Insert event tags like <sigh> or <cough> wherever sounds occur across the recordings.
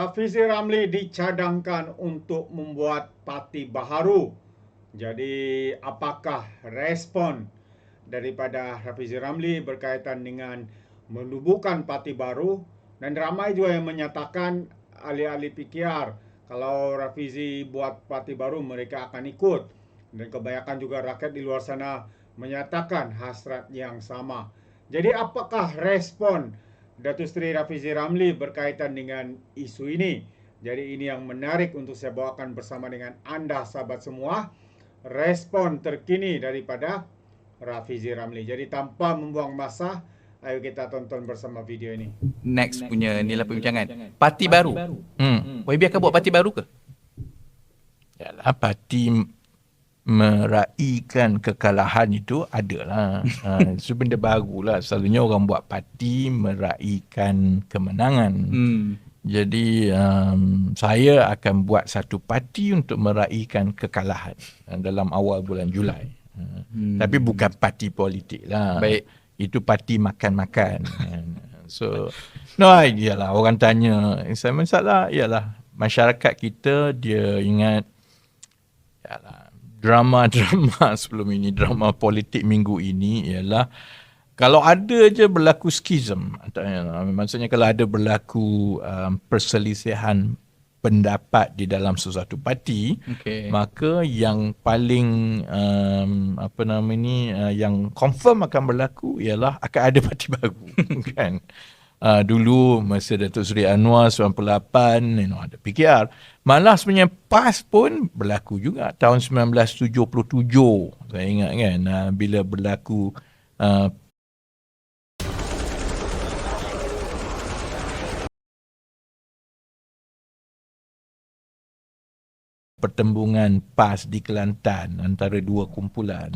Rafizi Ramli dicadangkan untuk membuat parti baharu. Jadi apakah respon daripada Rafizi Ramli berkaitan dengan menubuhkan parti baru dan ramai juga yang menyatakan ahli-ahli PKR kalau Rafizi buat parti baru mereka akan ikut dan kebanyakan juga rakyat di luar sana menyatakan hasrat yang sama. Jadi apakah respon Datuk Seri Rafizi Ramli berkaitan dengan isu ini. Jadi ini yang menarik untuk saya bawakan bersama dengan anda sahabat semua. Respon terkini daripada Rafizi Ramli. Jadi tanpa membuang masa, ayo kita tonton bersama video ini. Next punya nilai perbincangan. Parti baru. Hmm. YB akan buat parti baru ke? Yalah, parti meraihkan kekalahan itu adalah uh, <laughs> itu benda baru lah selalunya orang buat parti meraihkan kemenangan. Hmm. jadi um, saya akan buat satu parti untuk meraihkan kekalahan uh, dalam awal bulan Julai. Uh, hmm. tapi bukan parti politik lah. Baik. Itu parti makan-makan. So no iyalah orang tanya saya masalah ialah masyarakat kita dia ingat ialah drama-drama <laughs> sebelum ini, drama politik minggu ini ialah kalau ada je berlaku skism, maksudnya kalau ada berlaku um, perselisihan pendapat di dalam sesuatu parti, okay. maka yang paling um, apa nama ni uh, yang confirm akan berlaku ialah akan ada parti <laughs> baru, kan? Uh, dulu masa Datuk Seri Anwar 98 you know, ada PKR malah sebenarnya PAS pun berlaku juga tahun 1977 saya ingat kan uh, bila berlaku uh, pertembungan PAS di Kelantan antara dua kumpulan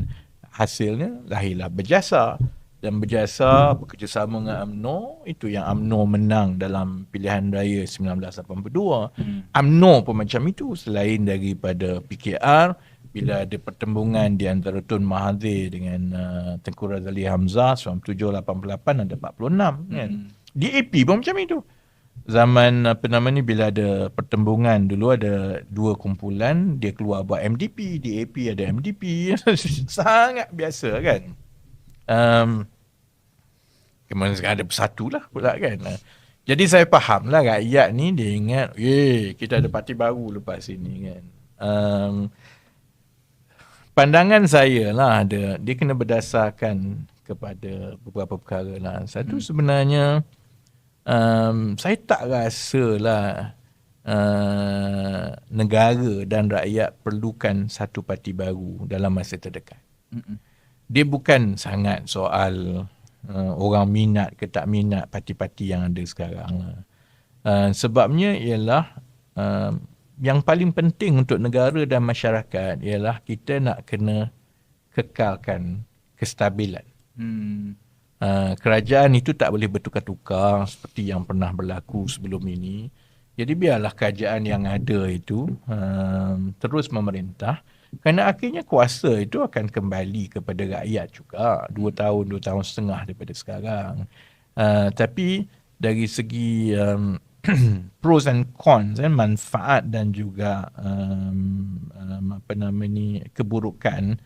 hasilnya lahirlah berjasa dan berjasa bekerjasama dengan AMNO itu yang AMNO menang dalam pilihan raya 1982 hmm. AMNO pun macam itu selain daripada PKR bila ada pertembungan di antara Tun Mahathir dengan uh, Tengku Razali Hamzah 9788 ada 46 kan? Hmm. DAP pun macam itu. Zaman apa nama ni bila ada pertembungan dulu ada dua kumpulan dia keluar buat MDP DAP ada MDP <laughs> sangat biasa kan? Um, Kemudian sekarang ada bersatu lah pula kan. Jadi saya faham lah rakyat ni dia ingat, ye kita ada parti baru lepas ini kan. Um, pandangan saya lah ada, dia kena berdasarkan kepada beberapa perkara lah. Satu hmm. sebenarnya, um, saya tak rasa lah uh, negara dan rakyat perlukan satu parti baru dalam masa terdekat. Hmm. Dia bukan sangat soal uh, orang minat ke tak minat parti-parti yang ada sekarang. Uh, sebabnya ialah uh, yang paling penting untuk negara dan masyarakat ialah kita nak kena kekalkan kestabilan. Hmm. Uh, kerajaan itu tak boleh bertukar-tukar seperti yang pernah berlaku sebelum ini. Jadi biarlah kerajaan yang ada itu uh, terus memerintah kerana akhirnya kuasa itu akan kembali kepada rakyat juga. Dua tahun, dua tahun setengah daripada sekarang. Uh, tapi dari segi um, <clears throat> pros and cons, kan, manfaat dan juga um, um, apa nama ni keburukan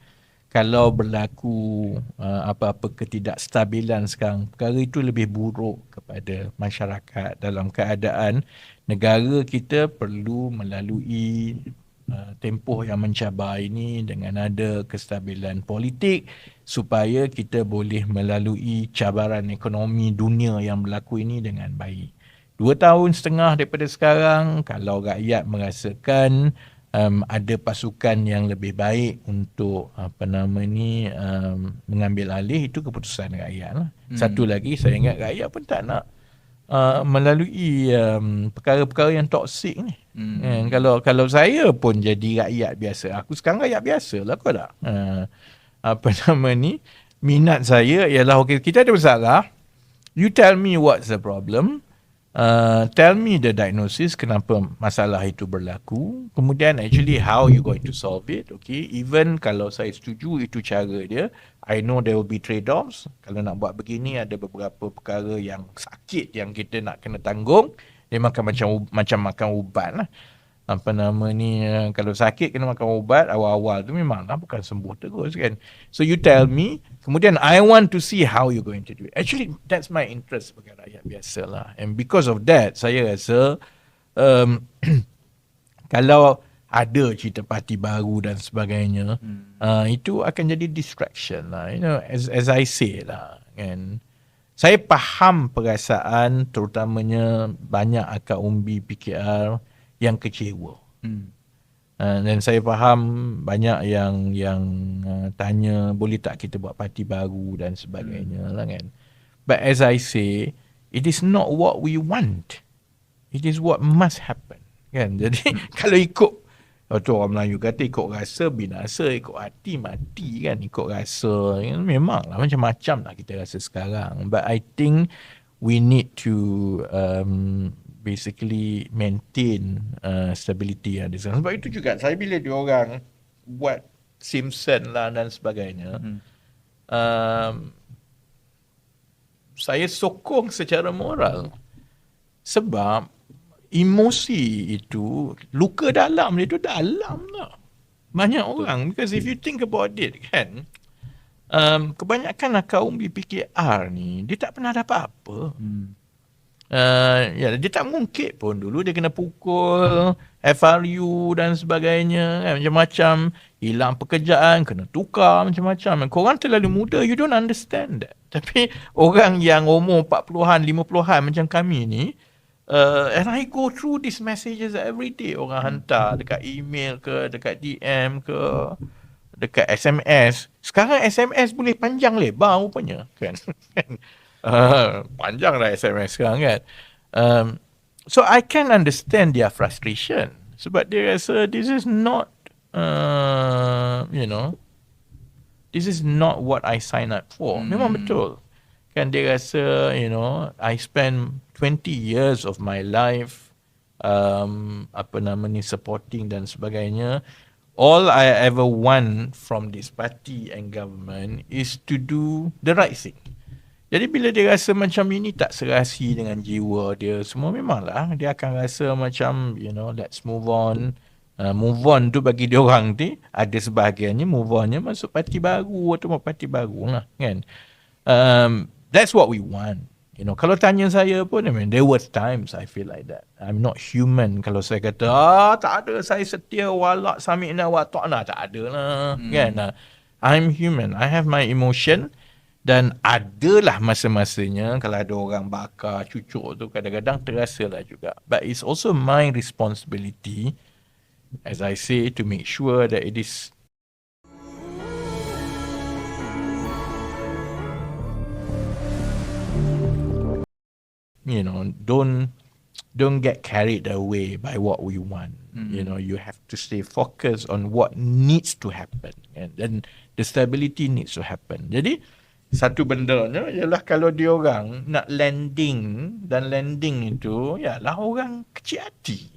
kalau berlaku uh, apa-apa ketidakstabilan sekarang perkara itu lebih buruk kepada masyarakat dalam keadaan negara kita perlu melalui Uh, tempoh yang mencabar ini dengan ada kestabilan politik supaya kita boleh melalui cabaran ekonomi dunia yang berlaku ini dengan baik. Dua tahun setengah daripada sekarang, kalau rakyat merasakan um, ada pasukan yang lebih baik untuk apa nama ni um, mengambil alih itu keputusan rakyat lah. Hmm. Satu lagi saya ingat rakyat pun tak nak uh, melalui um, perkara-perkara yang toksik ni. Hmm. Eh, kalau kalau saya pun jadi rakyat biasa, aku sekarang rakyat biasa lah kau tak? Uh, apa <laughs> nama ni? Minat saya ialah okay, kita ada masalah. You tell me what's the problem. Uh, tell me the diagnosis kenapa masalah itu berlaku. Kemudian actually how you going to solve it okay? Even kalau saya setuju itu cara dia I know there will be trade-offs. Kalau nak buat begini ada beberapa perkara yang sakit yang kita nak kena tanggung. Dia makan macam macam makan ubat lah. Apa nama ni, uh, kalau sakit kena makan ubat, awal-awal tu memang lah bukan sembuh terus kan. So you tell me, kemudian I want to see how you going to do it. Actually, that's my interest sebagai rakyat biasa lah. And because of that, saya rasa um, <clears throat> kalau ada cerita parti baru dan sebagainya, hmm. uh, itu akan jadi distraction lah. You know, as as I say lah, kan. Saya faham perasaan terutamanya banyak akak umbi PKR yang kecewa. Hmm. Uh, dan saya faham banyak yang yang uh, tanya boleh tak kita buat parti baru dan sebagainya hmm. lah kan. But as I say, it is not what we want. It is what must happen. Kan? <laughs> Jadi hmm. kalau ikut Tu orang Melayu kata ikut rasa binasa, ikut hati mati kan, ikut rasa. Ya, memanglah macam-macam lah kita rasa sekarang. But I think we need to um, basically maintain uh, stability ya, di sana. Sebab itu juga saya bila dia orang buat Simpson lah dan sebagainya, hmm. um, saya sokong secara moral. Sebab emosi itu luka dalam dia tu dalam lah. Banyak orang because if you think about it kan um, kebanyakan kaum BPKR ni dia tak pernah dapat apa. Hmm. Uh, ya dia tak mungkin pun dulu dia kena pukul FRU dan sebagainya kan macam-macam hilang pekerjaan kena tukar macam-macam korang terlalu muda you don't understand that <laughs> tapi orang yang umur 40-an 50-an macam kami ni Uh, and I go through these messages every day. Orang hantar dekat email ke, dekat DM ke, dekat SMS. Sekarang SMS boleh panjang lebar rupanya. Kan? <laughs> uh, <laughs> panjang lah SMS sekarang kan. Um, so I can understand their frustration. Sebab dia rasa this is not, uh, you know, this is not what I sign up for. Hmm. Memang betul. Kan dia rasa, you know, I spend 20 years of my life um, apa nama ni supporting dan sebagainya all I ever want from this party and government is to do the right thing jadi bila dia rasa macam ini tak serasi dengan jiwa dia semua memanglah dia akan rasa macam you know let's move on uh, move on tu bagi dia orang ni ada sebahagiannya move onnya masuk parti baru atau parti baru lah kan um, that's what we want You know, kalau tanya saya pun, I mean, there were times I feel like that. I'm not human kalau saya kata, ah, tak ada, saya setia, walak, sami'na, wa ta'na, tak ada lah. Hmm. Kan? Uh, I'm human. I have my emotion. Dan adalah masa-masanya kalau ada orang bakar, cucuk tu, kadang-kadang terasa lah juga. But it's also my responsibility, as I say, to make sure that it is you know don't don't get carried away by what we want mm. you know you have to stay focused on what needs to happen and then the stability needs to happen jadi satu benda ni ialah kalau dia orang nak landing dan landing itu ialah orang kecil hati.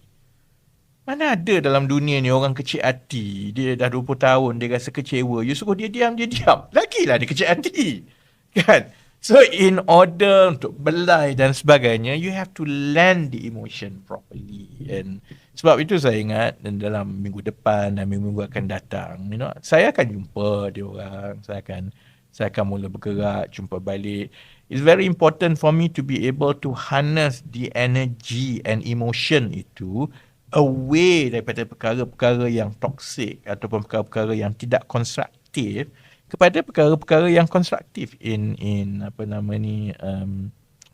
Mana ada dalam dunia ni orang kecil hati dia dah 20 tahun dia rasa kecewa you suruh dia diam dia diam. Lagilah dia kecil hati <laughs> kan? So in order untuk belai dan sebagainya, you have to land the emotion properly. And sebab itu saya ingat dan dalam minggu depan dan minggu-minggu akan datang, you know, saya akan jumpa dia orang, saya akan saya akan mula bergerak, jumpa balik. It's very important for me to be able to harness the energy and emotion itu away daripada perkara-perkara yang toxic ataupun perkara-perkara yang tidak konstruktif kepada perkara-perkara yang konstruktif in in apa nama ni um,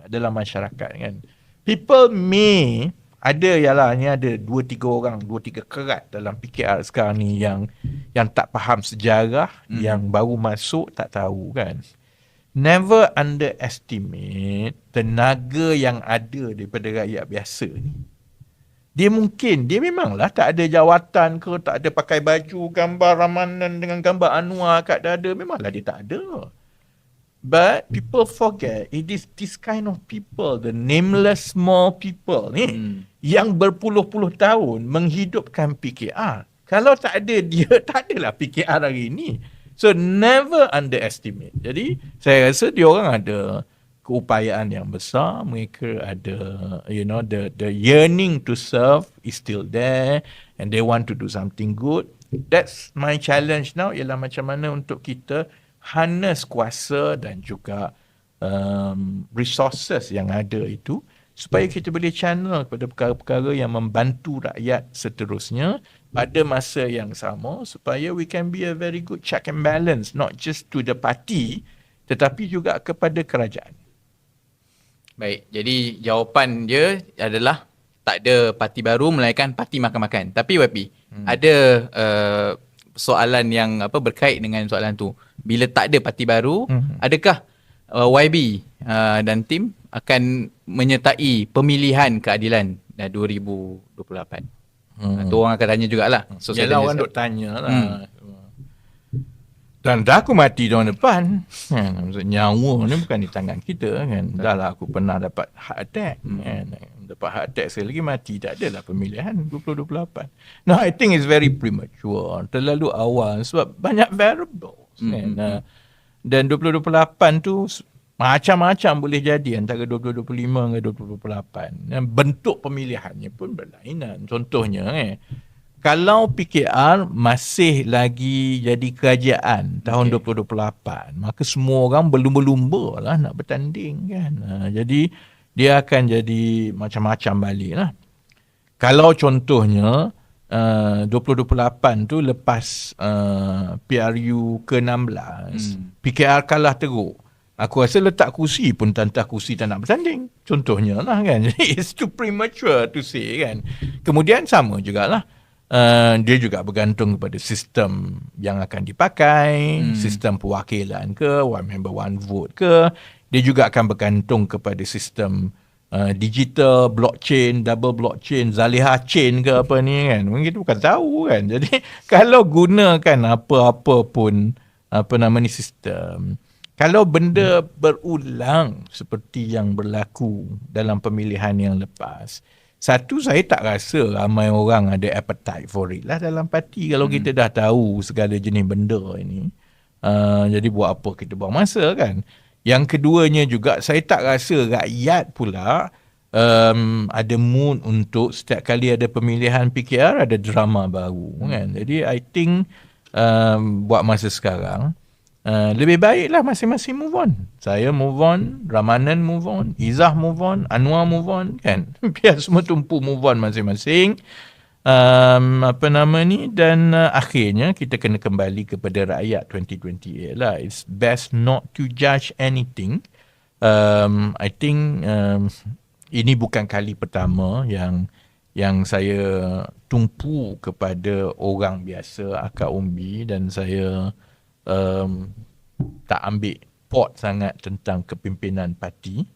dalam masyarakat kan people may ada ialah ni ada dua tiga orang dua tiga kerat dalam PKR sekarang ni yang yang tak faham sejarah hmm. yang baru masuk tak tahu kan. Never underestimate tenaga yang ada daripada rakyat biasa ni. Dia mungkin dia memanglah tak ada jawatan ke tak ada pakai baju gambar ramanan dengan gambar Anwar kat dada memanglah dia tak ada but people forget it is this kind of people the nameless small people ni hmm. yang berpuluh-puluh tahun menghidupkan PKR kalau tak ada dia <laughs> tak adalah PKR hari ini so never underestimate. Jadi saya rasa dia orang ada keupayaan yang besar. Mereka ada you know the the yearning to serve is still there and they want to do something good. That's my challenge now. Ialah macam mana untuk kita harness kuasa dan juga um, resources yang ada itu supaya kita boleh channel kepada perkara-perkara yang membantu rakyat seterusnya pada masa yang sama supaya we can be a very good check and balance not just to the party tetapi juga kepada kerajaan. Baik, jadi jawapan dia adalah tak ada parti baru melainkan parti makan-makan. Tapi YP, hmm. ada uh, soalan yang apa berkait dengan soalan tu. Bila tak ada parti baru, hmm. adakah uh, YB uh, dan tim akan menyertai pemilihan keadilan uh, 2028. Hmm. Tu orang akan tanya jugalah. So, Yalah orang duk tanya lah. Hmm. Dan dah aku mati tahun depan. Kan? Nyawa ni bukan di tangan kita kan. Dah lah aku pernah dapat heart attack. Hmm. Kan? Dapat heart attack sekali lagi mati. Tak adalah pemilihan 2028. No, I think it's very premature. Terlalu awal sebab banyak variables. Hmm. Kan? Hmm. Dan 2028 tu macam-macam boleh jadi antara 2025 ke 2028. Dan bentuk pemilihannya pun berlainan. Contohnya eh, kalau PKR masih lagi jadi kerajaan tahun okay. 2028, maka semua orang berlumba-lumba lah nak bertanding kan. Ha, jadi dia akan jadi macam-macam balik lah. Kalau contohnya uh, 2028 tu lepas uh, PRU ke-16, hmm. PKR kalah teruk. Aku rasa letak kursi pun tantah kursi tak nak bertanding. Contohnya lah kan. Jadi <laughs> it's too premature to say kan. Kemudian sama jugalah. Uh, dia juga bergantung kepada sistem yang akan dipakai, hmm. sistem perwakilan ke, one member one vote ke. Dia juga akan bergantung kepada sistem uh, digital, blockchain, double blockchain, Zaliha chain ke apa ni kan. Mungkin kita bukan tahu kan. <laughs> Jadi kalau gunakan apa-apa pun apa nama ni sistem, kalau benda berulang seperti yang berlaku dalam pemilihan yang lepas, satu saya tak rasa ramai orang ada appetite for it lah dalam parti kalau hmm. kita dah tahu segala jenis benda ini. Uh, jadi buat apa kita buang masa kan? Yang keduanya juga saya tak rasa rakyat pula um, ada mood untuk setiap kali ada pemilihan PKR ada drama baru kan. Jadi I think um, buat masa sekarang Uh, lebih baiklah masing-masing move on. Saya move on, Ramanan move on, Izah move on, Anwar move on kan. <laughs> Biar semua tumpu move on masing-masing. Um, apa nama ni dan uh, akhirnya kita kena kembali kepada rakyat 2028 lah. It's best not to judge anything. Um, I think um, ini bukan kali pertama yang yang saya tumpu kepada orang biasa akak umbi dan saya um, tak ambil pot sangat tentang kepimpinan parti.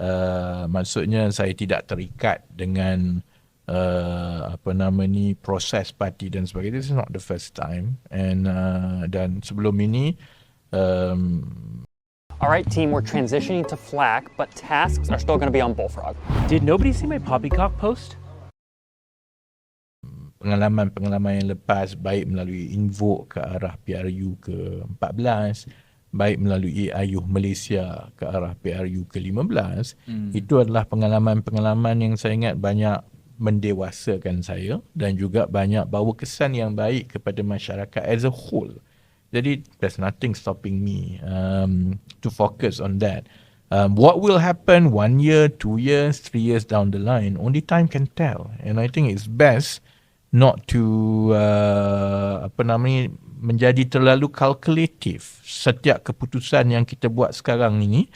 Uh, maksudnya saya tidak terikat dengan uh, apa nama ni proses parti dan sebagainya. This is not the first time. And uh, dan sebelum ini um, All right, team, we're transitioning to FLAC, but tasks are still going to be on Bullfrog. Did nobody see my poppycock post? pengalaman-pengalaman yang lepas baik melalui invoke ke arah PRU ke-14 baik melalui ayuh Malaysia ke arah PRU ke-15 hmm. itu adalah pengalaman-pengalaman yang saya ingat banyak mendewasakan saya dan juga banyak bawa kesan yang baik kepada masyarakat as a whole. Jadi there's nothing stopping me um, to focus on that. Um, what will happen one year, two years, three years down the line only time can tell. And I think it's best not to uh, apa nama ni menjadi terlalu kalkulatif. Setiap keputusan yang kita buat sekarang ini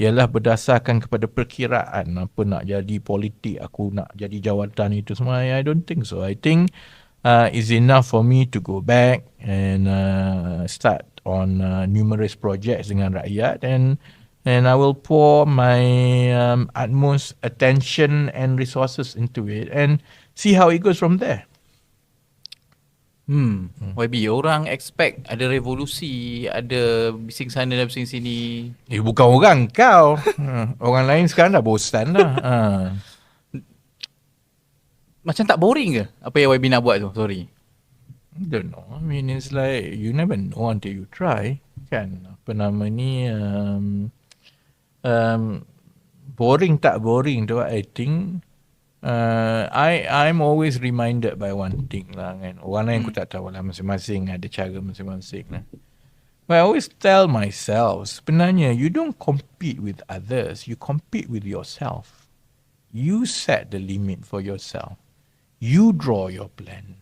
ialah berdasarkan kepada perkiraan apa nak jadi politik aku nak jadi jawatan itu semua I don't think so. I think uh, is enough for me to go back and uh, start on uh, numerous projects dengan rakyat and and I will pour my um, utmost attention and resources into it and see how it goes from there Hmm. hmm. YB, orang expect ada revolusi, ada bising sana dan bising sini. Eh, bukan orang kau. <laughs> Orang lain sekarang dah bosan dah. <laughs> ha. Macam tak boring ke apa yang YB nak buat tu? Sorry. I don't know. I mean, it's like you never know until you try. Kan? Apa nama ni? Um, um, boring tak boring tu I think uh, I I'm always reminded by one thing lah kan. Orang lain aku tak tahu lah masing-masing ada cara masing-masing lah. But I always tell myself sebenarnya you don't compete with others, you compete with yourself. You set the limit for yourself. You draw your plan.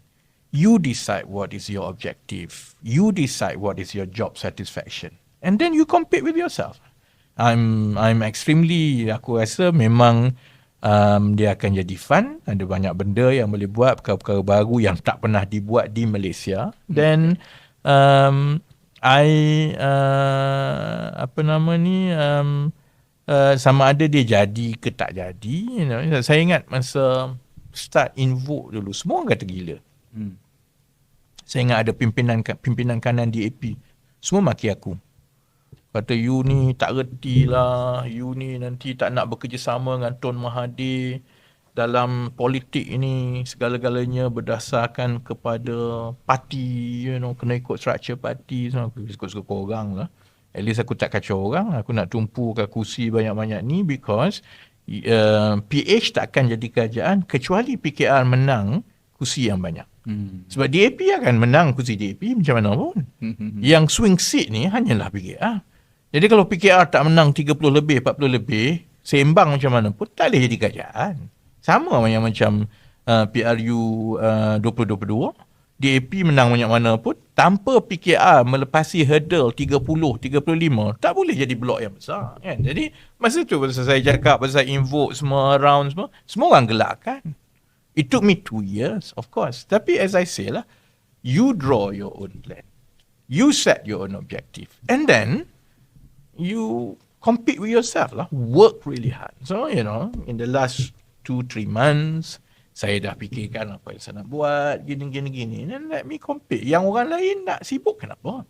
You decide what is your objective. You decide what is your job satisfaction. And then you compete with yourself. I'm I'm extremely aku rasa memang um, dia akan jadi fun. Ada banyak benda yang boleh buat perkara-perkara baru yang tak pernah dibuat di Malaysia. Then um, I uh, apa nama ni um, uh, sama ada dia jadi ke tak jadi. You know, saya ingat masa start invoke dulu semua orang kata gila. Hmm. Saya ingat ada pimpinan pimpinan kanan di AP. Semua maki aku. Kata you ni tak reti lah. You ni nanti tak nak bekerjasama dengan Tun Mahathir. Dalam politik ini segala-galanya berdasarkan kepada parti. You know, kena ikut structure parti. So, aku suka-suka orang lah. At least aku tak kacau orang. Aku nak tumpu ke kursi banyak-banyak ni because uh, PH tak akan jadi kerajaan kecuali PKR menang kursi yang banyak. Hmm. Sebab DAP akan menang kursi DAP macam mana pun. Hmm. Yang swing seat ni hanyalah PKR. Jadi kalau PKR tak menang 30 lebih, 40 lebih, seimbang macam mana pun, tak boleh jadi kerajaan. Sama yang macam uh, PRU uh, 2022, DAP menang banyak mana pun, tanpa PKR melepasi hurdle 30, 35, tak boleh jadi blok yang besar. Kan? Jadi masa tu masa saya cakap pasal invoke semua round semua, semua orang gelakkan. It took me two years, of course. Tapi as I say lah, you draw your own plan. You set your own objective. And then, you compete with yourself lah. Work really hard. So, you know, in the last two, three months, saya dah fikirkan apa yang saya nak buat, gini, gini, gini. Then let me compete. Yang orang lain nak sibuk, kenapa?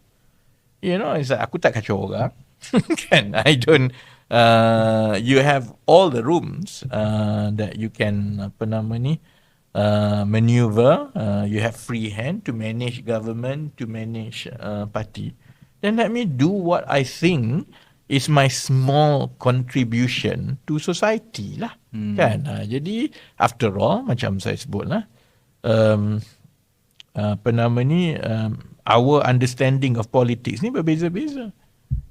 You know, it's like, aku tak kacau orang. <laughs> kan? I don't, uh, you have all the rooms uh, that you can, apa nama ni, uh, maneuver. Uh, you have free hand to manage government, to manage uh, party. Then let me do what I think is my small contribution to society lah. Hmm. Kan? Uh, jadi, after all, macam saya sebut lah, um, apa nama ni, um, our understanding of politics ni berbeza-beza.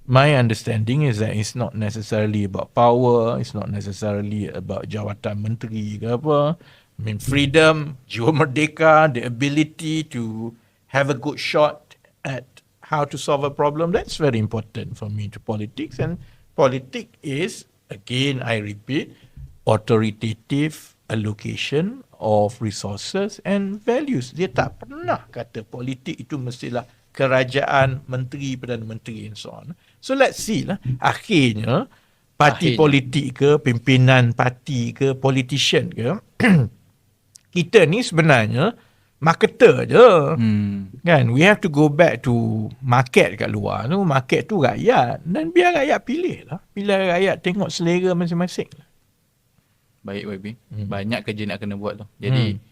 My understanding is that it's not necessarily about power, it's not necessarily about jawatan menteri ke apa. I mean, freedom, jiwa merdeka, the ability to have a good shot at how to solve a problem, that's very important for me to politics. And politics is, again, I repeat, authoritative allocation of resources and values. Dia tak pernah kata politik itu mestilah kerajaan, menteri, perdana menteri and so on. So let's see lah. Akhirnya, parti Akhirnya. politik ke, pimpinan parti ke, politician ke, <clears throat> kita ni sebenarnya marketer je. Hmm. kan? We have to go back to market kat luar tu market tu rakyat. Dan biar rakyat pilih lah. Bila rakyat tengok selera masing-masing. Baik YB hmm. banyak kerja nak kena buat tu. Jadi hmm.